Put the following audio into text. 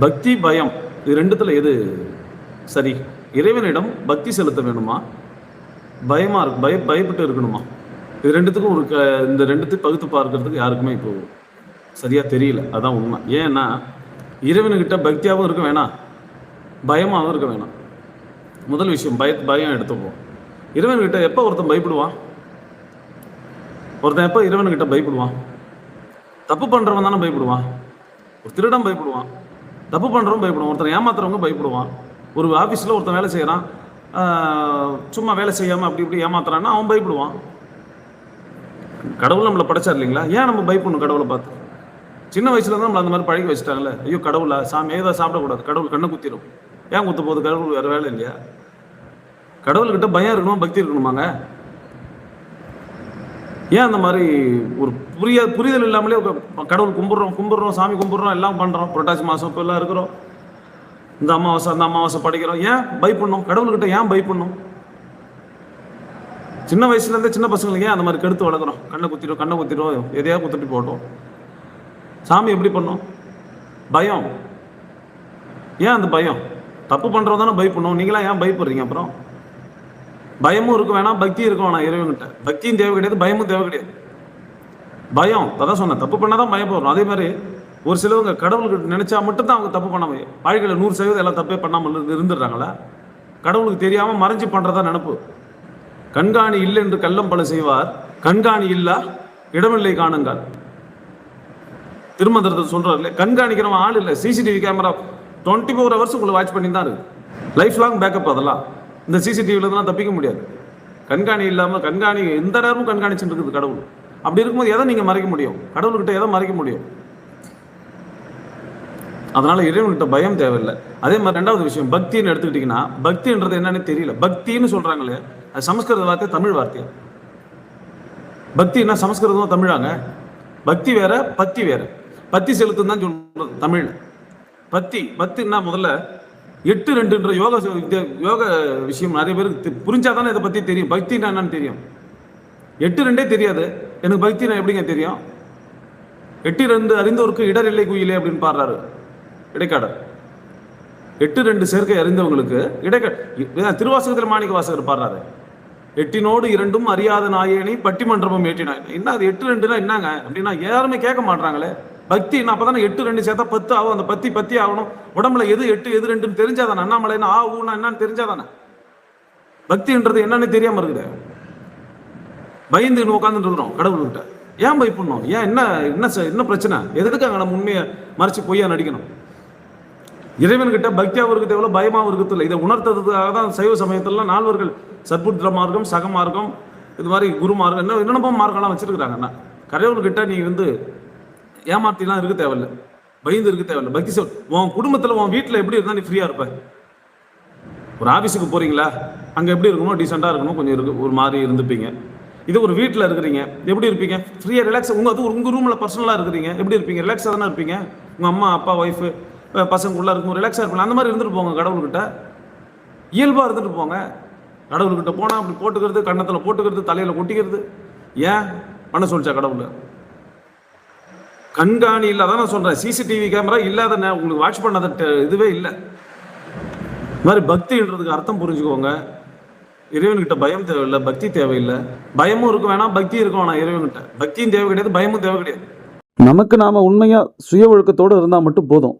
பக்தி பயம் இது ரெண்டுத்துல எது சரி? இறைவனிடம் பக்தி செலுத்த வேணுமா? பயமா இருக்கு பய பயப்பட்டு இருக்கணுமா? இது ரெண்டுத்துக்கும் ஒரு க- இந்த ரெண்டுத்தையும் பகுத்து பார்க்கறதுக்கு யாருக்குமே இப்போ சரியா தெரியல. அதான் உண்மை. ஏன்னா இறைவனுக்கிட்ட பக்தியாகவும் இருக்க வேணாம் பயமாகவும் இருக்க வேணாம். முதல் விஷயம் பய பயம் எடுத்துப்போம் இறைவன்கிட்ட எப்போ ஒருத்தன் பயப்படுவான்? ஒருத்தன் எப்போ இறைவன்கிட்ட பயப்படுவான்? தப்பு பண்ணுறவன் தானே பயப்படுவான்? ஒரு திருடம் பயப்படுவான். தப்பு பண்ணுறவங்க பயப்படுவான். ஒருத்தன் ஏமாத்துறவங்க பயப்படுவான். ஒரு ஆஃபீஸில் ஒருத்தன் வேலை செய்கிறான் சும்மா வேலை செய்யாமல் அப்படி இப்படி ஏமாத்துறான்னா அவன் பயப்படுவான். கடவுள் நம்மளை படைச்சார் இல்லைங்களா? ஏன் நம்ம பயப்படணும் கடவுளை பார்த்து? சின்ன வயசுல தான் நம்மளை அந்த மாதிரி பழகி வச்சுட்டாங்கல்ல? ஐயோ கடவுளா? சாமி ஏதாவது சாப்பிடக்கூடாது. கடவுள் கண்ணை குத்திரும். ஏன் குத்த போகுது? கடவுள் வேற வேலை இல்லையா? கடவுள்கிட்ட பயம் இருக்கணுமா? பக்தி இருக்கணுமாங்க? ஏன் அந்த மாதிரி ஒரு புரிய புரிதல் இல்லாமலே கடவுள் கும்பிட்றோம் கும்பிட்றோம் சாமி கும்பிட்றோம் எல்லாம் பண்ணுறோம் புரட்டாசி மாதம் இப்போ எல்லாம் இருக்கிறோம். இந்த அமாவாசை அந்த அமாவாசை படிக்கிறோம். ஏன் பயப்படணும் கடவுள்கிட்ட ஏன் பயப்படணும் சின்ன வயசுலேருந்தே சின்ன பசங்களுக்கு ஏன் அந்த மாதிரி கெடுத்து வளர்க்குறோம்? கண்ணை குத்திடும் கண்ணை குத்திடும் எதையாவது குத்திட்டு போட்டோம். சாமி எப்படி பண்ணோம்? பயம். ஏன் அந்த பயம்? தப்பு பண்ணுறோம் தானே பயப்படணும் நீங்களாம் ஏன் பயப்படுறீங்க அப்புறம்? பயமும் இருக்க வேணாம் பக்தி இருக்க வேணாம் இறைவன்கிட்ட. பக்தியும் தேவை கிடையாது பயமும் தேவை கிடையாது. பயம் அதான் சொன்னேன் தப்பு பண்ணாதான் பயப்படுறோம் அதே மாதிரி ஒரு சிலவங்க கடவுளுக்கு நினைச்சா மட்டும்தான் அவங்க தப்பு பண்ணாம வாழ்க்கையில் நூறு சதவீதம் எல்லாம் தப்பே பண்ணாமல் இருந்துடுறாங்களா? கடவுளுக்கு தெரியாமல் மறைஞ்சு பண்ணுறதா நினப்பு. கண்காணி இல்லை என்று கள்ளம் பல செய்வார். கண்காணி இல்லா இடமில்லை காணுங்கள். திருமந்திரத்தை சொல்றாருல கண்காணிக்கிறவன் ஆள் இல்லை. CCTV camera twenty four hours உங்களை வாட்ச் பண்ணி தான் இருக்கு. லைஃப் லாங் பேக்கப் அதெல்லாம். இந்த சிசிடிவில தான் தப்பிக்க முடியாது. கண்காணி இல்லாமல் கண்காணி எந்த நேரமும் கண்காணிச்சுட்டு இருக்குது கடவுள். அப்படி இருக்கும்போது எதை நீங்கள் மறைக்க முடியும்? கடவுள்கிட்ட எதை மறைக்க முடியும்? அதனால இறைவன்கிட்ட பயம் தேவையில்லை. அதே மாதிரி ரெண்டாவது விஷயம் பக்தின்னு எடுத்துக்கிட்டிங்கன்னா பக்தின்றது என்னன்னு தெரியல. பக்தின்னு சொல்றாங்களே அது சமஸ்கிருத வார்த்தை தமிழ் வார்த்தை. பக்தின்னா சமஸ்கிருதம் தமிழாங்க. பக்தி வேற பக்தி வேற. பத்தி செலுத்துன்னு தான் சொல்றது தமிழ் பத்தி பத்தின்னா முதல்ல எட்டு ரெண்டுன்ற யோக யோக விஷயம் நிறைய பேருக்கு புரிஞ்சா புரிஞ்சாதானே இதை பற்றி தெரியும். பக்தின்னா என்னன்னு தெரியும். எட்டு ரெண்டே தெரியாது. எனக்கு பக்தினா எப்படிங்க தெரியும்? எட்டு ரெண்டு அறிந்தவருக்கு இடர் இல்லை குயிலே அப்படின்னு பாடுறாரு இடைக்காடர். எட்டு ரெண்டு சேர்க்கை அறிந்தவங்களுக்கு இடைக்கா திருவாசகத்தில் மாணிக்க வாசகர் பாடுறாரு. எட்டினோடு இரண்டும் அறியாத நாயேனி பட்டிமன்றமும் ஏற்றினாய் என்ன அது எட்டு ரெண்டுனா என்னங்க? அப்படின்னா யாருமே கேட்க மாட்றாங்களே. பக்தி நான் அப்பதானே எட்டு ரெண்டு சேர்த்தா பத்து ஆகும். அந்த பத்தி பத்தி ஆகணும். உடம்புல எது எட்டு எது ரெண்டுன்னு தெரிஞ்சாதானே? அண்ணாமலைன்னு ஆ ஊனா என்னன்னு தெரிஞ்சாதானே? பக்தின்றது என்னன்னு தெரியாம இருக்குது. பயந்து உட்காந்துட்டு இருக்கிறோம் கடவுள்கிட்ட. ஏன் பயப்படணும்? ஏன் என்ன என்ன ச- என்ன பிரச்சனை? எதுக்காக நம்ம உண்மையை மறைச்சு பொய்யா நடிக்கணும்? இறைவன்கிட்ட பக்தியாகவும் இருக்க தேவையில்ல பயமாகவும் இருக்கிறது இதை உணர்த்ததுக்காக தான் சைவ சமயத்திலலாம் நால்வர்கள் சத்புத்திர மார்க்கம் சக மார்க்கம் இது மாதிரி குரு மார்க்கம் என்ன என்னென்ன மார்க்கம்லாம் வச்சிருக்கிறாங்கண்ணா கடவுள்கிட்ட நீ வந்து ஏமாத்திலாம் இருக்க தேவையில்ல. பயந்து இருக்க தேவையில்ல. பக்தி சொல் உன் குடும்பத்தில் உன் வீட்டில் எப்படி இருந்தால் நீ ஃப்ரீயாக இருப்ப? ஒரு ஆஃபீஸுக்கு போகிறீங்களா அங்கே எப்படி இருக்கணும் டீசெண்டாக இருக்கணும் கொஞ்சம் இருக்கு ஒரு மாதிரி இருந்துப்பீங்க. இது ஒரு வீட்டில் இருக்கிறீங்க எப்படி இருப்பீங்க? ஃப்ரீயாக ரிலாக்ஸ் உங்கள் அது உங்கள் ரூமில் பர்சனலாக இருக்கிறீங்க எப்படி இருப்பீங்க? ரிலாக்ஸாக தானே இருப்பீங்க? உங்கள் அம்மா அப்பா ஒய்ஃபு பசங்களுக்குள்ளே இருக்கும் ரிலாக்ஸாக இருப்பீங்க. அந்த மாதிரி இருந்துட்டு போங்க கடவுள்கிட்ட. இயல்பாக இருந்துட்டு போங்க. கடவுள்கிட்ட போனால் அப்படி போட்டுக்கிறது கன்னத்தில் போட்டுக்கிறது தலையில் கொட்டிக்கிறது. ஏன்? பண்ண சொல்லிச்சா கடவுள். கண்காணி இல்லை அதான் நான் சொல்கிறேன் சிசிடிவி கேமரா இல்லாத உங்களுக்கு வாட்ச் பண்ணாத இதுவே இல்லை. இது மாதிரி பக்தின்றதுக்கு அர்த்தம் புரிஞ்சுக்கோங்க. இறைவன்கிட்ட பயம் தேவையில்லை பக்தி தேவையில்லை. பயமும் இருக்க வேணாம் பக்தி இருக்கும் ஆனால் இறைவன்கிட்ட. பக்தியும் தேவை கிடையாது பயமும் தேவை கிடையாது. நமக்கு நாம உண்மையா சுய ஒழுக்கத்தோடு இருந்தால் மட்டும் போதும்.